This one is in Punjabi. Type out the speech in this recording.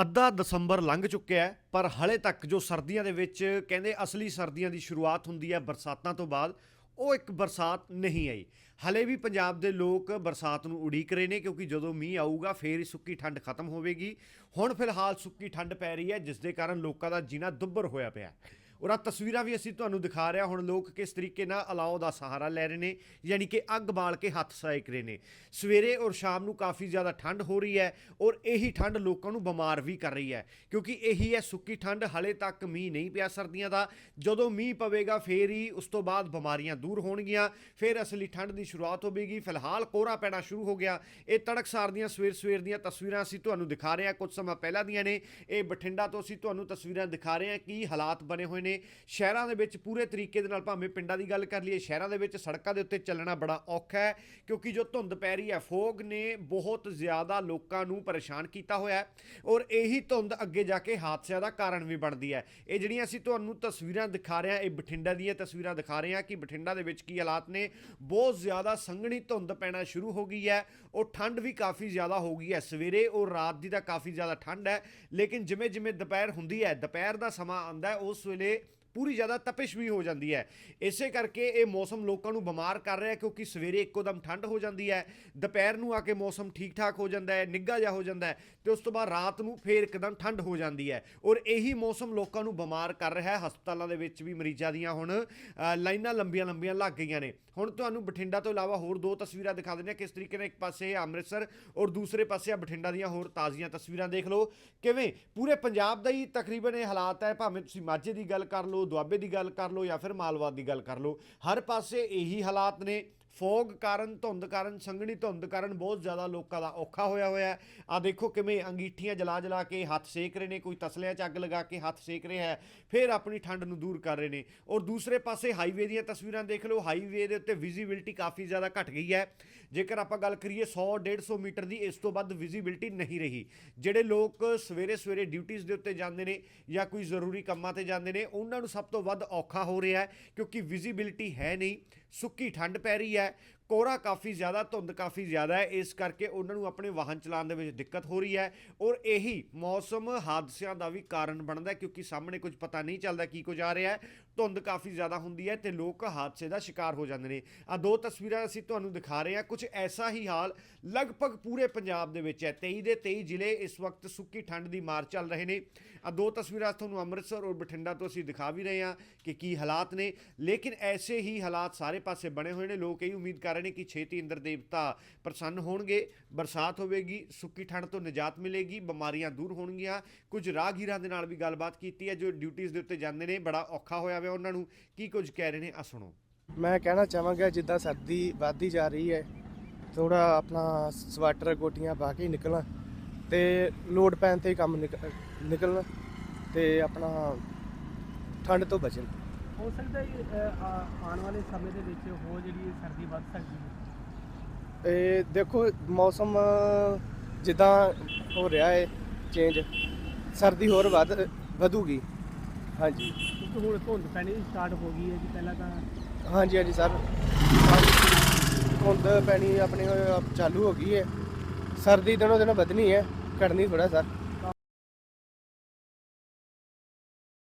ਅੱਧਾ ਦਸੰਬਰ ਲੰਘ ਚੁੱਕਿਆ ਪਰ ਹਲੇ ਤੱਕ ਜੋ ਸਰਦੀਆਂ ਦੇ ਵਿੱਚ ਕਹਿੰਦੇ ਅਸਲੀ ਸਰਦੀਆਂ ਦੀ ਸ਼ੁਰੂਆਤ ਹੁੰਦੀ ਹੈ ਬਰਸਾਤਾਂ ਤੋਂ ਬਾਅਦ, ਉਹ ਇੱਕ ਬਰਸਾਤ ਨਹੀਂ ਆਈ। ਹਲੇ ਵੀ ਪੰਜਾਬ ਦੇ ਲੋਕ ਬਰਸਾਤ ਨੂੰ ਉਡੀਕ ਰਹੇ ਨੇ ਕਿਉਂਕਿ ਜਦੋਂ ਮੀਂਹ ਆਊਗਾ, ਫੇਰ ਹੀ ਸੁੱਕੀ ਠੰਡ ਖਤਮ ਹੋਵੇਗੀ। ਹੁਣ ਫਿਲਹਾਲ ਸੁੱਕੀ ਠੰਡ ਪੈ ਰਹੀ ਹੈ, ਜਿਸ ਦੇ ਕਾਰਨ ਲੋਕਾਂ ਦਾ ਜੀਣਾ ਦੁੱਭਰ ਹੋਇਆ ਪਿਆ ਹੈ। ਔਰ ਆਹ ਤਸਵੀਰਾਂ ਵੀ ਅਸੀਂ ਤੁਹਾਨੂੰ ਦਿਖਾ ਰਿਹਾ, ਹੁਣ ਲੋਕ ਕਿਸ ਤਰੀਕੇ ਨਾਲ ਅਲਾਓ ਦਾ ਸਹਾਰਾ ਲੈ ਰਹੇ ਨੇ, ਯਾਨੀ ਕਿ ਅੱਗ ਬਾਲ ਕੇ ਹੱਥ ਸੇਕ ਰਹੇ ਨੇ। ਸਵੇਰੇ ਔਰ ਸ਼ਾਮ ਨੂੰ ਕਾਫੀ ਜ਼ਿਆਦਾ ਠੰਡ ਹੋ ਰਹੀ ਹੈ ਔਰ ਇਹੀ ਠੰਡ ਲੋਕਾਂ ਨੂੰ ਬਿਮਾਰ ਵੀ ਕਰ ਰਹੀ ਹੈ, ਕਿਉਂਕਿ ਇਹੀ ਹੈ ਸੁੱਕੀ ਠੰਡ, ਹਲੇ ਤੱਕ ਮੀਂਹ ਨਹੀਂ ਪਿਆ ਸਰਦੀਆਂ ਦਾ। ਜਦੋਂ ਮੀਂਹ ਪਵੇਗਾ, ਫੇਰ ਹੀ ਉਸ ਤੋਂ ਬਾਅਦ ਬਿਮਾਰੀਆਂ ਦੂਰ ਹੋਣਗੀਆਂ, ਫੇਰ ਅਸਲੀ ਠੰਡ ਦੀ ਸ਼ੁਰੂਆਤ ਹੋਵੇਗੀ। ਫਿਲਹਾਲ ਕੋਹਰਾ ਪੈਣਾ ਸ਼ੁਰੂ ਹੋ ਗਿਆ। ਇਹ ਤੜਕਸਾਰ ਦੀਆਂ ਸਵੇਰ ਸਵੇਰ ਦੀਆਂ ਤਸਵੀਰਾਂ ਅਸੀਂ ਤੁਹਾਨੂੰ ਦਿਖਾ ਰਹੇ ਹਾਂ, ਕੁਝ ਸਮਾਂ ਪਹਿਲਾਂ ਦੀਆਂ ਨੇ। ਇਹ ਬਠਿੰਡਾ ਤੋਂ ਅਸੀਂ ਤੁਹਾਨੂੰ ਤਸਵੀਰਾਂ ਦਿਖਾ ਰਹੇ ਹਾਂ ਕੀ ਹਾਲਾਤ ਬਣੇ ਹੋਏ ਨੇ। ਸ਼ਹਿਰਾਂ ਦੇ ਵਿੱਚ ਪੂਰੇ ਤਰੀਕੇ ਦੇ ਨਾਲ ਭਾਵੇਂ ਪਿੰਡਾਂ ਦੀ ਗੱਲ ਕਰ ਲਈਏ, ਸ਼ਹਿਰਾਂ ਦੇ ਵਿੱਚ ਸੜਕਾਂ ਦੇ ਉੱਤੇ ਚੱਲਣਾ ਬੜਾ ਔਖਾ ਹੈ, ਕਿਉਂਕਿ ਜੋ ਧੁੰਦ ਪੈ ਰਹੀ ਹੈ, ਫੋਗ ਨੇ ਬਹੁਤ ਜ਼ਿਆਦਾ ਲੋਕਾਂ ਨੂੰ ਪਰੇਸ਼ਾਨ ਕੀਤਾ ਹੋਇਆ ਹੈ ਔਰ ਇਹੀ ਧੁੰਦ ਅੱਗੇ ਜਾ ਕੇ ਹਾਦਸਿਆਂ ਦਾ ਕਾਰਨ ਵੀ ਬਣਦੀ ਹੈ। ਇਹ ਜਿਹੜੀਆਂ ਅਸੀਂ ਤੁਹਾਨੂੰ ਤਸਵੀਰਾਂ ਦਿਖਾ ਰਹੇ ਹਾਂ, ਇਹ ਬਠਿੰਡਾ ਦੀਆਂ ਤਸਵੀਰਾਂ ਦਿਖਾ ਰਹੇ ਹਾਂ ਕਿ ਬਠਿੰਡਾ ਦੇ ਵਿੱਚ ਕੀ ਹਾਲਾਤ ਨੇ। ਬਹੁਤ ਜ਼ਿਆਦਾ ਸੰਘਣੀ ਧੁੰਦ ਪੈਣਾ ਸ਼ੁਰੂ ਹੋ ਗਈ ਹੈ, ਉਹ ਠੰਡ ਵੀ ਕਾਫੀ ਜ਼ਿਆਦਾ ਹੋ ਗਈ ਹੈ ਸਵੇਰੇ ਔਰ ਰਾਤ ਦੀ ਤਾਂ ਕਾਫੀ ਜ਼ਿਆਦਾ ਠੰਡ ਹੈ, ਲੇਕਿਨ ਜਿਵੇਂ ਜਿਵੇਂ ਦੁਪਹਿਰ ਹੁੰਦੀ ਹੈ, ਦੁਪਹਿਰ ਦਾ ਸਮਾਂ ਆਉਂਦਾ ਹੈ, ਉਸ ਵੇਲੇ ਪੂਰੀ ਜ਼ਿਆਦਾ ਤਪਿਸ਼ ਵੀ ਹੋ ਜਾਂਦੀ ਹੈ। ਇਸੇ ਕਰਕੇ ਇਹ ਮੌਸਮ ਲੋਕਾਂ ਨੂੰ ਬਿਮਾਰ ਕਰ ਰਿਹਾ ਕਿਉਂਕਿ ਸਵੇਰੇ ਇੱਕੋਦਮ ਠੰਡ ਹੋ ਜਾਂਦੀ ਹੈ, ਦੁਪਹਿਰ ਨੂੰ ਆ ਕੇ ਮੌਸਮ ਠੀਕ ਠਾਕ ਹੋ ਜਾਂਦਾ ਹੈ, ਨਿੱਘਾ ਜਿਹਾ ਹੋ ਜਾਂਦਾ ਹੈ ਤੇ ਉਸ ਤੋਂ ਬਾਅਦ ਰਾਤ ਨੂੰ ਫੇਰ ਇੱਕਦਮ ਠੰਡ ਹੋ ਜਾਂਦੀ ਹੈ। ਔਰ ਇਹੀ ਮੌਸਮ ਲੋਕਾਂ ਨੂੰ ਬਿਮਾਰ ਕਰ ਰਿਹਾ ਹੈ। ਹਸਪਤਾਲਾਂ ਦੇ ਵਿੱਚ ਵੀ ਮਰੀਜ਼ਾਂ ਦੀਆਂ ਹੁਣ ਲਾਈਨਾਂ ਲੰਬੀਆਂ ਲੰਬੀਆਂ ਲੱਗ ਗਈਆਂ ਨੇ। ਹੁਣ ਤੁਹਾਨੂੰ ਬਠਿੰਡਾ ਤੋਂ ਇਲਾਵਾ ਹੋਰ ਦੋ ਤਸਵੀਰਾਂ ਦਿਖਾ ਦਿੰਦੇ ਹਾਂ। ਕਿਸ ਤਰੀਕੇ ਨਾਲ ਇੱਕ ਪਾਸੇ ਅੰਮ੍ਰਿਤਸਰ ਔਰ ਦੂਸਰੇ ਪਾਸੇ ਆ ਬਠਿੰਡਾ ਦੀਆਂ ਹੋਰ ਤਾਜ਼ੀਆਂ ਤਸਵੀਰਾਂ ਦੇਖ ਲਓ। ਕਿਵੇਂ? ਪੂਰੇ ਪੰਜਾਬ ਦਾ ਹੀ ਤਕਰੀਬਨ ਇਹ ਹਾਲਾਤ ਹੈ। ਭਾਵੇਂ ਤੁਸੀਂ ਮਾਝੇ ਦੀ ਗੱਲ ਕਰ ਲਓ ਦੁਆਬੇ ਦੀ ਗੱਲ ਕਰ ਲਓ ਜਾਂ ਫਿਰ ਮਾਲਵਾ ਦੀ ਗੱਲ ਕਰ ਲਓ, ਹਰ ਪਾਸੇ ਇਹੀ ਹਾਲਾਤ ਨੇ। ਫੋਗ ਕਾਰਨ, ਧੁੰਦ ਕਾਰਨ, ਸੰਘਣੀ ਧੁੰਦ ਕਾਰਨ ਬਹੁਤ ਜ਼ਿਆਦਾ ਲੋਕਾਂ ਦਾ ਔਖਾ ਹੋਇਆ ਹੋਇਆ ਹੈ। ਆ ਦੇਖੋ ਕਿਵੇਂ ਅੰਗੀਠੀਆਂ ਜਲਾ ਜਲਾ ਕੇ ਹੱਥ ਸੇਕ ਰਹੇ ਨੇ, ਕੋਈ ਤਸਲਿਆਂ 'ਚ ਅੱਗ ਲਗਾ ਕੇ ਹੱਥ ਸੇਕ ਰਿਹਾ ਹੈ, ਫਿਰ ਆਪਣੀ ਠੰਡ ਨੂੰ ਦੂਰ ਕਰ ਰਹੇ ਨੇ। ਔਰ ਦੂਸਰੇ ਪਾਸੇ ਹਾਈਵੇ ਦੀਆਂ ਤਸਵੀਰਾਂ ਦੇਖ ਲਓ, ਹਾਈਵੇ ਦੇ ਉੱਤੇ ਵਿਜ਼ਿਬਿਲਟੀ ਕਾਫੀ ਜ਼ਿਆਦਾ ਘਟ ਗਈ ਹੈ। ਜੇਕਰ ਆਪਾਂ ਗੱਲ ਕਰੀਏ 100 150 ਮੀਟਰ ਦੀ, ਇਸ ਤੋਂ ਵੱਧ ਵਿਜ਼ਿਬਿਲਟੀ ਨਹੀਂ ਰਹੀ। ਜਿਹੜੇ ਲੋਕ ਸਵੇਰੇ ਸਵੇਰੇ ਡਿਊਟੀਆਂ ਦੇ ਉੱਤੇ ਜਾਂਦੇ ਨੇ ਜਾਂ ਕੋਈ ਜ਼ਰੂਰੀ ਕੰਮਾਂ ਤੇ ਜਾਂਦੇ ਨੇ, ਉਹਨਾਂ ਨੂੰ ਸਭ ਤੋਂ ਵੱਧ ਔਖਾ ਹੋ ਰਿਹਾ ਹੈ, ਕਿਉਂਕਿ ਵਿਜ਼ਿਬਿਲਟੀ ਹੈ ਨਹੀਂ। ਸੁੱਕੀ ਠੰਡ ਪੈ ਰਹੀ ਹੈ that ਕੋਹਰਾ ਕਾਫੀ ਜ਼ਿਆਦਾ, ਧੁੰਦ ਕਾਫੀ ਜ਼ਿਆਦਾ ਹੈ, ਇਸ ਕਰਕੇ ਉਹਨਾਂ ਨੂੰ ਆਪਣੇ ਵਾਹਨ ਚਲਾਉਣ ਦੇ ਵਿੱਚ ਦਿੱਕਤ ਹੋ ਰਹੀ ਹੈ ਔਰ ਇਹੀ ਮੌਸਮ ਹਾਦਸਿਆਂ ਦਾ ਵੀ ਕਾਰਨ ਬਣਦਾ ਹੈ ਕਿਉਂਕਿ ਸਾਹਮਣੇ ਕੁਝ ਪਤਾ ਨਹੀਂ ਚੱਲਦਾ ਕੀ ਕੁਝ ਆ ਰਿਹਾ ਹੈ, ਧੁੰਦ ਕਾਫੀ ਜ਼ਿਆਦਾ ਹੁੰਦੀ ਹੈ ਤੇ ਲੋਕ ਹਾਦਸੇ ਦਾ ਸ਼ਿਕਾਰ ਹੋ ਜਾਂਦੇ ਨੇ। ਆ ਦੋ ਤਸਵੀਰਾਂ ਅਸੀਂ ਤੁਹਾਨੂੰ ਦਿਖਾ ਰਹੇ ਹਾਂ, ਕੁਝ ਐਸਾ ਹੀ ਹਾਲ ਲਗਭਗ ਪੂਰੇ ਪੰਜਾਬ ਦੇ ਵਿੱਚ ਹੈ 23 ਦੇ 23 ਜ਼ਿਲ੍ਹੇ ਇਸ ਵਕਤ ਸੁੱਕੀ ਠੰਡ ਦੀ ਮਾਰ ਚੱਲ ਰਹੇ ਨੇ। ਆ ਦੋ ਤਸਵੀਰਾਂ ਤੁਹਾਨੂੰ ਅੰਮ੍ਰਿਤਸਰ ਔਰ ਬਠਿੰਡਾ ਤੋਂ ਅਸੀਂ ਦਿਖਾ ਵੀ ਰਹੇ ਹਾਂ ਕਿ ਕੀ ਹਾਲਾਤ ਨੇ, ਲੇਕਿਨ ਐਸੇ ਹੀ ਹਾਲਾਤ ਸਾਰੇ ਪਾਸੇ ਬਣੇ ਹੋਏ ਨੇ, ਲੋਕ ਇਹ ਉਮੀਦ ਕਰ ਰਹੇ ਨੇ ਕਿ ਛੇਤੀ ਇੰਦਰ ਦੇਵਤਾ ਪ੍ਰਸੰਨ ਹੋਣਗੇ, ਬਰਸਾਤ ਹੋਵੇਗੀ, ਸੁੱਕੀ ਠੰਡ ਤੋਂ ਨਿਜਾਤ ਮਿਲੇਗੀ, ਬਿਮਾਰੀਆਂ ਦੂਰ ਹੋਣਗੀਆਂ। ਕੁਝ ਰਾਹਗੀਰਾਂ ਦੇ ਨਾਲ ਵੀ ਗੱਲਬਾਤ ਕੀਤੀ ਹੈ, ਜੋ ਡਿਊਟੀਆਂ ਦੇ ਉੱਤੇ ਜਾਂਦੇ ਨੇ, ਬੜਾ ਔਖਾ ਹੋਇਆ ਹੋਇਆ ਉਹਨਾਂ ਨੂੰ। ਕੀ ਕੁਝ ਕਹਿ ਰਹੇ ਨੇ ਆ ਸੁਣੋ। ਮੈਂ ਕਹਿਣਾ ਚਾਹਾਂਗਾ, ਜਿੱਦਾਂ ਸਰਦੀ ਵੱਧਦੀ ਜਾ ਰਹੀ ਹੈ ਥੋੜਾ ਆਪਣਾ ਸਵੈਟਰ ਕੋਟੀਆਂ ਪਾ ਕੇ ਹੀ ਨਿਕਲਣਾ ਤੇ ਲੋਡ ਪੈਣ ਤੇ ਕੰਮ ਨਿਕ- ਨਿਕਲਣਾ ਤੇ ਆਪਣਾ ਠੰਡ ਤੋਂ ਬਚਣ। ਹੋ ਸਕਦਾ ਹੈ ਆ- ਆਉਣ ਵਾਲੇ ਸਮੇਂ ਦੇ ਵਿੱਚ ਹੋਰ ਜਿਹੜੀ ਸਰਦੀ ਵੱਧ ਸਕਦੀ ਹੈ? ਇਹ ਦੇਖੋ ਮੌਸਮ ਜਿੱਦਾਂ ਹੋ ਰਿਹਾ ਹੈ ਚੇਂਜ ਸਰਦੀ ਹੋਰ ਵੱਧ ਵਧੂਗੀ। ਹਾਂਜੀ। ਕਿਉਂਕਿ ਹੁਣ ਧੁੰਦ ਪੈਣੀ ਸਟਾਰਟ ਹੋ ਗਈ ਹੈ ਜੀ ਪਹਿਲਾਂ ਤਾਂ ਹਾਂਜੀ ਹਾਂਜੀ ਸਰ। ਧੁੰਦ ਪੈਣੀ ਆਪਣੀ ਚਾਲੂ ਹੋ ਗਈ ਹੈ। ਸਰਦੀ ਦਿਨੋਂ ਦਿਨ ਵਧਣੀ ਹੈ ਘਟਣੀ ਥੋੜਾ ਸਰ।